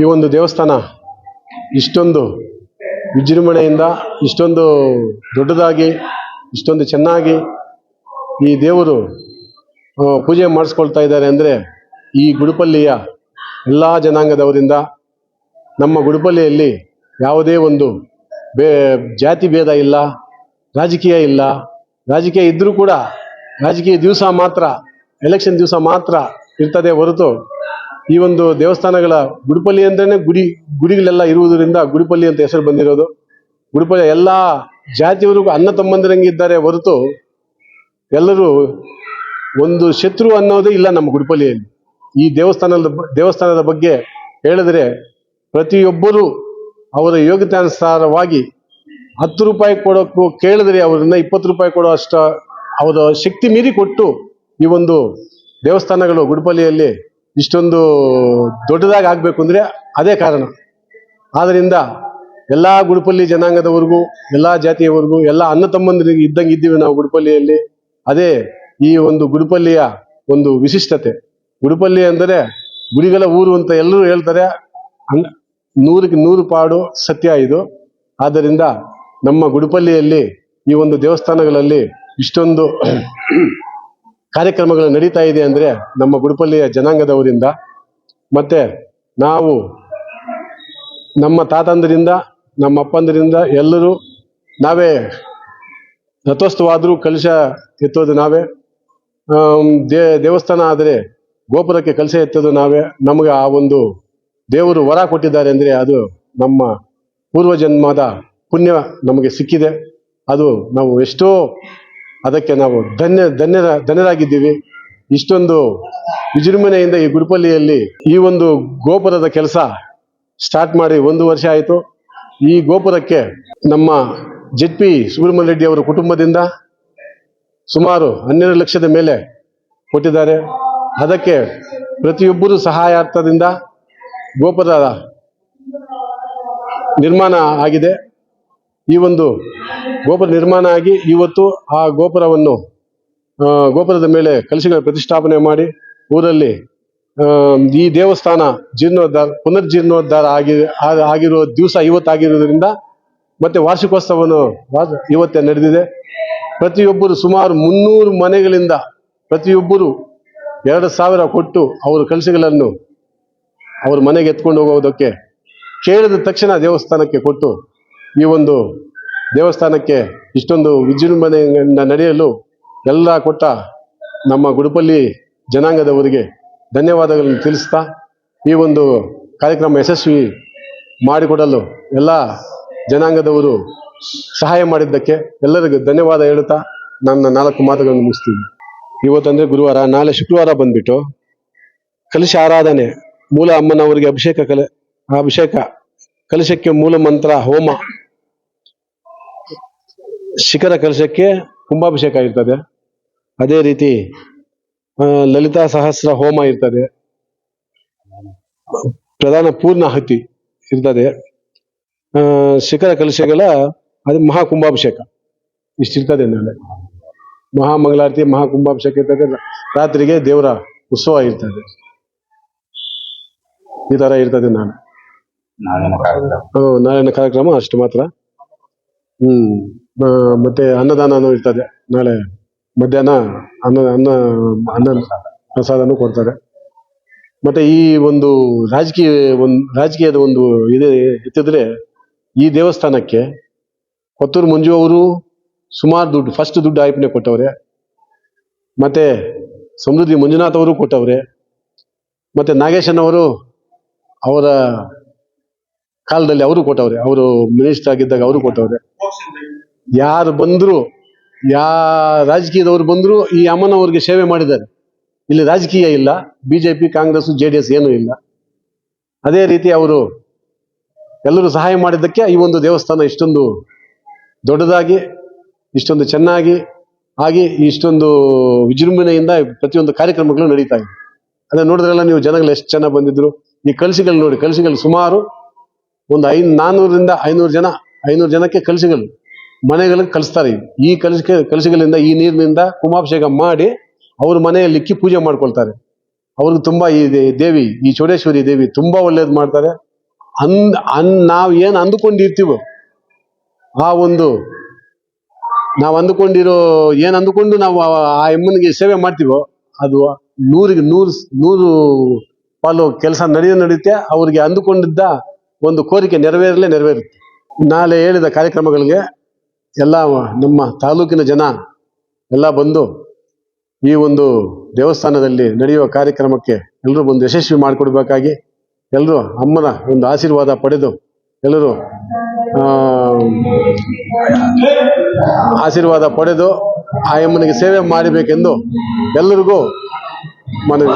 ಈ ಒಂದು ದೇವಸ್ಥಾನ ಇಷ್ಟೊಂದು ವಿಜೃಂಭಣೆಯಿಂದ ಇಷ್ಟೊಂದು ದೊಡ್ಡದಾಗಿ, ಇಷ್ಟೊಂದು ಚೆನ್ನಾಗಿ ಈ ದೇವರು ಪೂಜೆ ಮಾಡಿಸ್ಕೊಳ್ತಾ ಇದ್ದಾರೆ ಅಂದರೆ ಈ ಗುಡುಪಲ್ಲಿಯ ಎಲ್ಲ ಜನಾಂಗದವರಿಂದ ನಮ್ಮ ಗುಡುಪಲ್ಲಿಯಲ್ಲಿ ಯಾವುದೇ ಒಂದು ಬೇ, ಜಾತಿ ಭೇದ ಇಲ್ಲ, ರಾಜಕೀಯ ಇಲ್ಲ. ರಾಜಕೀಯ ಇದ್ದರೂ ಕೂಡ, ರಾಜಕೀಯ ದಿವಸ ಮಾತ್ರ ಎಲೆಕ್ಷನ್ ದಿವಸ ಮಾತ್ರ ಇರ್ತದೆ ಹೊರತು ಈ ಒಂದು ದೇವಸ್ಥಾನಗಳ ಗುಡಿಪಲ್ಲಿ ಅಂದ್ರೇನೆ ಗುಡಿ, ಗುಡಿಗಳೆಲ್ಲ ಇರುವುದರಿಂದ ಗುಡಿಪಲ್ಲಿ ಅಂತ ಹೆಸರು ಬಂದಿರೋದು. ಗುಡಿಪಲ್ಲಿ ಎಲ್ಲ ಜಾತಿಯವರಿಗೂ ಅನ್ನ ತಮ್ಮಂದಿರಂಗೆ ಇದ್ದಾರೆ ಹೊರತು ಎಲ್ಲರೂ ಒಂದು ಶತ್ರು ಅನ್ನೋದೇ ಇಲ್ಲ ನಮ್ಮ ಗುಡಿಪಲ್ಲಿಯಲ್ಲಿ. ಈ ದೇವಸ್ಥಾನದ ದೇವಸ್ಥಾನದ ಬಗ್ಗೆ ಹೇಳಿದ್ರೆ ಪ್ರತಿಯೊಬ್ಬರು ಅವರ ಯೋಗ್ಯತಾನುಸಾರವಾಗಿ ಹತ್ತು ರೂಪಾಯಿ ಕೊಡೋಕ್ಕೂ ಕೇಳಿದ್ರೆ ಅವರನ್ನ ಇಪ್ಪತ್ತು ರೂಪಾಯಿ ಕೊಡೋ ಅಷ್ಟ ಅವರ ಶಕ್ತಿ ಮೀರಿ ಕೊಟ್ಟು ಈ ಒಂದು ದೇವಸ್ಥಾನಗಳು ಗುಡುಪಲ್ಲಿಯಲ್ಲಿ ಇಷ್ಟೊಂದು ದೊಡ್ಡದಾಗಿ ಆಗಬೇಕು ಅಂದರೆ ಅದೇ ಕಾರಣ. ಆದ್ದರಿಂದ ಎಲ್ಲ ಗುಡುಪಲ್ಲಿ ಜನಾಂಗದವರೆಗೂ, ಎಲ್ಲ ಜಾತಿಯವರೆಗೂ, ಎಲ್ಲ ಅಣ್ಣ ತಮ್ಮಂದಿರಿಗೆ ಇದ್ದಂಗೆ ಇದ್ದೀವಿ ನಾವು ಗುಡುಪಲ್ಲಿಯಲ್ಲಿ ಅದೇ ಈ ಒಂದು ಗುಡುಪಲ್ಲಿಯ ಒಂದು ವಿಶಿಷ್ಟತೆ. ಗುಡುಪಲ್ಲಿ ಅಂದರೆ ಗುಡಿಗಳ ಊರು ಅಂತ ಎಲ್ಲರೂ ಹೇಳ್ತಾರೆ. ನೂರಕ್ಕೆ ನೂರು ಪಾಡು ಸತ್ಯ ಇದು. ಆದ್ದರಿಂದ ನಮ್ಮ ಗುಡುಪಲ್ಲಿಯಲ್ಲಿ ಈ ಒಂದು ದೇವಸ್ಥಾನಗಳಲ್ಲಿ ಇಷ್ಟೊಂದು ಕಾರ್ಯಕ್ರಮಗಳು ನಡೀತಾ ಇದೆ ಅಂದರೆ ನಮ್ಮ ಗುಡುಪಲ್ಲಿಯ ಜನಾಂಗದವರಿಂದ ಮತ್ತೆ ನಾವು ನಮ್ಮ ತಾತಂದರಿಂದ, ನಮ್ಮ ಅಪ್ಪಂದರಿಂದ ಎಲ್ಲರೂ ನಾವೇ ರಥೋತ್ಸವಾದರೂ ಕಲಶ ಎತ್ತೋದು ನಾವೇ. ದೇ, ದೇವಸ್ಥಾನ ಆದರೆ ಗೋಪುರಕ್ಕೆ ಕಲಶ ಎತ್ತೋದು ನಾವೇ. ನಮಗೆ ಆ ಒಂದು ದೇವರು ವರ ಕೊಟ್ಟಿದ್ದಾರೆ ಅಂದರೆ ಅದು ನಮ್ಮ ಪೂರ್ವಜನ್ಮದ ಪುಣ್ಯ ನಮಗೆ ಸಿಕ್ಕಿದೆ. ಅದು ನಾವು ಎಷ್ಟೋ ಅದಕ್ಕೆ ನಾವು ಧನ್ಯ, ಧನ್ಯರ, ಧನ್ಯರಾಗಿದ್ದೀವಿ. ಇಷ್ಟೊಂದು ವಿಜೃಂಭಣೆಯಿಂದ ಈ ಗುರುಪಲ್ಲಿಯಲ್ಲಿ ಈ ಒಂದು ಗೋಪುರದ ಕೆಲಸ ಸ್ಟಾರ್ಟ್ ಮಾಡಿ ಒಂದು ವರ್ಷ ಆಯಿತು. ಈ ಗೋಪುರಕ್ಕೆ ನಮ್ಮ ಜೆಡ್ ಪಿ ಸುಬ್ರಹ್ಮಣ್ಯ ರೆಡ್ಡಿ ಅವರ ಕುಟುಂಬದಿಂದ ಸುಮಾರು ಹನ್ನೆರಡು ಲಕ್ಷದ ಮೇಲೆ ಕೊಟ್ಟಿದ್ದಾರೆ. ಅದಕ್ಕೆ ಪ್ರತಿಯೊಬ್ಬರು ಸಹಾಯಾರ್ಥದಿಂದ ಗೋಪುರ ನಿರ್ಮಾಣ ಆಗಿದೆ. ಈ ಒಂದು ಗೋಪುರ ನಿರ್ಮಾಣ ಆಗಿ ಇವತ್ತು ಆ ಗೋಪುರವನ್ನು ಗೋಪುರದ ಮೇಲೆ ಕಲಶಗಳ ಪ್ರತಿಷ್ಠಾಪನೆ ಮಾಡಿ ಊರಲ್ಲಿ ಈ ದೇವಸ್ಥಾನ ಜೀರ್ಣೋದ್ಧಾರ, ಪುನರ್ಜೀರ್ಣೋದ್ಧಾರ ಆಗಿ ಆಗಿರೋ ದಿವಸ ಇವತ್ತಾಗಿರೋದ್ರಿಂದ ಮತ್ತೆ ವಾರ್ಷಿಕೋತ್ಸವವನ್ನು ಇವತ್ತೇ ನಡೆದಿದೆ. ಪ್ರತಿಯೊಬ್ಬರು ಸುಮಾರು ಮುನ್ನೂರು ಮನೆಗಳಿಂದ ಪ್ರತಿಯೊಬ್ಬರು ಎರಡು ಸಾವಿರ ಕೊಟ್ಟು ಅವರ ಕಲಸಿಗಳನ್ನು ಅವ್ರ ಮನೆಗೆ ಎತ್ಕೊಂಡು ಹೋಗೋದಕ್ಕೆ ಕೇಳಿದ ತಕ್ಷಣ ದೇವಸ್ಥಾನಕ್ಕೆ ಕೊಟ್ಟು ಈ ಒಂದು ದೇವಸ್ಥಾನಕ್ಕೆ ಇಷ್ಟೊಂದು ವಿಜೃಂಭಣೆಯಿಂದ ನಡೆಯಲು ಎಲ್ಲ ಕೊಟ್ಟ ನಮ್ಮ ಗುಡುಪಲ್ಲಿ ಜನಾಂಗದವರಿಗೆ ಧನ್ಯವಾದಗಳನ್ನು ತಿಳಿಸ್ತಾ ಈ ಒಂದು ಕಾರ್ಯಕ್ರಮ ಯಶಸ್ವಿ ಮಾಡಿಕೊಡಲು ಎಲ್ಲ ಜನಾಂಗದವರು ಸಹಾಯ ಮಾಡಿದ್ದಕ್ಕೆ ಎಲ್ಲರಿಗೂ ಧನ್ಯವಾದ ಹೇಳುತ್ತಾ ನನ್ನ ನಾಲ್ಕು ಮಾತುಗಳನ್ನು ಮುಗಿಸ್ತೀನಿ. ಇವತ್ತಂದರೆ ಗುರುವಾರ, ನಾಳೆ ಶುಕ್ರವಾರ ಬಂದ್ಬಿಟ್ಟು ಕಲಶ ಆರಾಧನೆ, ಮೂಲ ಅಮ್ಮನವರಿಗೆ ಅಭಿಷೇಕ ಕಲೆ ಅಭಿಷೇಕ, ಕಲಶಕ್ಕೆ ಮೂಲ ಮಂತ್ರ ಹೋಮ. ಶಿಖರ ಕಲಶಕ್ಕೆ ಕುಂಭಾಭಿಷೇಕ ಇರ್ತದೆ. ಅದೇ ರೀತಿ ಲಲಿತಾ ಸಹಸ್ರ ಹೋಮ ಇರ್ತದೆ. ಪ್ರಧಾನ ಪೂರ್ಣಾಹುತಿ ಇರ್ತದೆ. ಆ, ಶಿಖರ ಕಲಶಗಳ ಅದು ಮಹಾಕುಂಭಾಭಿಷೇಕ ಇಷ್ಟಿರ್ತದೆ ನಾಳೆ ಮಹಾಮಂಗಳಾರತಿ ಮಹಾಕುಂಭಾಭಿಷೇಕ ಇರ್ತದೆ. ರಾತ್ರಿಗೆ ದೇವರ ಉತ್ಸವ ಇರ್ತದೆ. ಈ ತರ ಇರ್ತದೆ ನಾಳೆ ಹ್ಞೂ ಕಾರ್ಯಕ್ರಮ ಅಷ್ಟು ಮಾತ್ರ. ಹ್ಮ್. ಮತ್ತೆ ಅನ್ನದಾನನೂ ಇರ್ತದೆ. ನಾಳೆ ಮಧ್ಯಾಹ್ನ ಅನ್ನ ಅನ್ನ ಅನ್ನ ಪ್ರಸಾದನೂ ಕೊಡ್ತಾರೆ. ಮತ್ತೆ ಈ ಒಂದು ರಾಜಕೀಯ ಒಂದು, ರಾಜಕೀಯದ ಒಂದು ಇದು ಎತ್ತಿದ್ರೆ ಈ ದೇವಸ್ಥಾನಕ್ಕೆ ಕೊತ್ತೂರು ಮಂಜು ಅವರು ಸುಮಾರು ದುಡ್ಡು ಫಸ್ಟ್ ದುಡ್ಡು ಆಯ್ಪನೆ ಕೊಟ್ಟವ್ರೆ. ಮತ್ತೆ ಸಮೃದ್ಧಿ ಮಂಜುನಾಥ್ ಅವರು ಕೊಟ್ಟವ್ರೆ. ಮತ್ತೆ ನಾಗೇಶನ್ ಅವರು ಅವರ ಕಾಲದಲ್ಲಿ ಅವರು ಕೊಟ್ಟವ್ರೆ. ಅವರು ಮಿನಿಸ್ಟರ್ ಆಗಿದ್ದಾಗ ಅವರು ಕೊಟ್ಟವ್ರೆ. ಯಾರು ಬಂದರೂ, ಯಾ ರಾಜಕೀಯದವರು ಬಂದರೂ, ಈ ಅಮ್ಮನವ್ರಿಗೆ ಸೇವೆ ಮಾಡಿದ್ದಾರೆ. ಇಲ್ಲಿ ರಾಜಕೀಯ ಇಲ್ಲ BJP Congress J D S ಏನೂ ಇಲ್ಲ. ಅದೇ ರೀತಿ ಅವರು ಎಲ್ಲರೂ ಸಹಾಯ ಮಾಡಿದ್ದಕ್ಕೆ ಈ ಒಂದು ದೇವಸ್ಥಾನ ಇಷ್ಟೊಂದು ದೊಡ್ಡದಾಗಿ, ಇಷ್ಟೊಂದು ಚೆನ್ನಾಗಿ ಹಾಗೆ ಇಷ್ಟೊಂದು ವಿಜೃಂಭಣೆಯಿಂದ ಪ್ರತಿಯೊಂದು ಕಾರ್ಯಕ್ರಮಗಳು ನಡೀತಾ ಇದೆ. ಅದೇ ನೋಡಿದ್ರೆಲ್ಲ ನೀವು, ಜನಗಳು ಎಷ್ಟು ಚೆನ್ನಾಗಿ ಬಂದಿದ್ರು. ಈ ಕಲಸಿಗಳು ನೋಡಿ ಕಲಸಿಗಳು ಸುಮಾರು ಒಂದು ಐ ನಾನ್ನೂರರಿಂದ ಐನೂರು ಜನ, ಐನೂರು ಜನಕ್ಕೆ ಕಲಸಿಗಳು ಮನೆಗಳಿಗೆ ಕಲಿಸ್ತಾರೆ ಈ ಕಲಿಸಿಕೆ ಕಲಸಿಗಳಿಂದ ಈ ನೀರಿನಿಂದ ಕುಂಭಾಭಿಷೇಕ ಮಾಡಿ ಅವ್ರ ಮನೆಯಲ್ಲಿ ಇಕ್ಕಿ ಪೂಜೆ ಮಾಡ್ಕೊಳ್ತಾರೆ. ಅವ್ರಿಗೆ ತುಂಬಾ ಈ ದೇವಿ, ಈ ಚೌಡೇಶ್ವರಿ ದೇವಿ ತುಂಬಾ ಒಳ್ಳೇದು ಮಾಡ್ತಾರೆ. ಅನ್ ಅನ್ ನಾವು ಏನು ಅಂದುಕೊಂಡಿರ್ತೀವೋ, ಆ ಒಂದು, ನಾವು ಅಂದುಕೊಂಡಿರೋ, ಏನು ಅಂದುಕೊಂಡು ನಾವು ಆ ಎಮ್ಮನಿಗೆ ಸೇವೆ ಮಾಡ್ತೀವೋ, ಅದು ನೂರಿಗೆ, ನೂರು ನೂರು ಪಾಲು ಕೆಲಸ ನಡೆಯೋ ನಡೆಯುತ್ತೆ. ಅವ್ರಿಗೆ ಅಂದುಕೊಂಡಿದ್ದ ಒಂದು ಕೋರಿಕೆ ನೆರವೇರಲೇ ನೆರವೇರುತ್ತೆ. ನಾಳೆ ಹೇಳಿದ ಕಾರ್ಯಕ್ರಮಗಳಿಗೆ ಎಲ್ಲ ನಮ್ಮ ತಾಲೂಕಿನ ಜನ ಎಲ್ಲ ಬಂದು ಈ ಒಂದು ದೇವಸ್ಥಾನದಲ್ಲಿ ನಡೆಯುವ ಕಾರ್ಯಕ್ರಮಕ್ಕೆ ಎಲ್ಲರೂ ಬಂದು ಯಶಸ್ವಿ ಮಾಡಿಕೊಡ್ಬೇಕಾಗಿ ಎಲ್ಲರೂ ಅಮ್ಮನ ಒಂದು ಆಶೀರ್ವಾದ ಪಡೆದು ಎಲ್ಲರೂ ಆಶೀರ್ವಾದ ಪಡೆದು ಆ ಅಮ್ಮನಿಗೆ ಸೇವೆ ಮಾಡಬೇಕೆಂದು ಎಲ್ಲರಿಗೂ ಮನವಿ.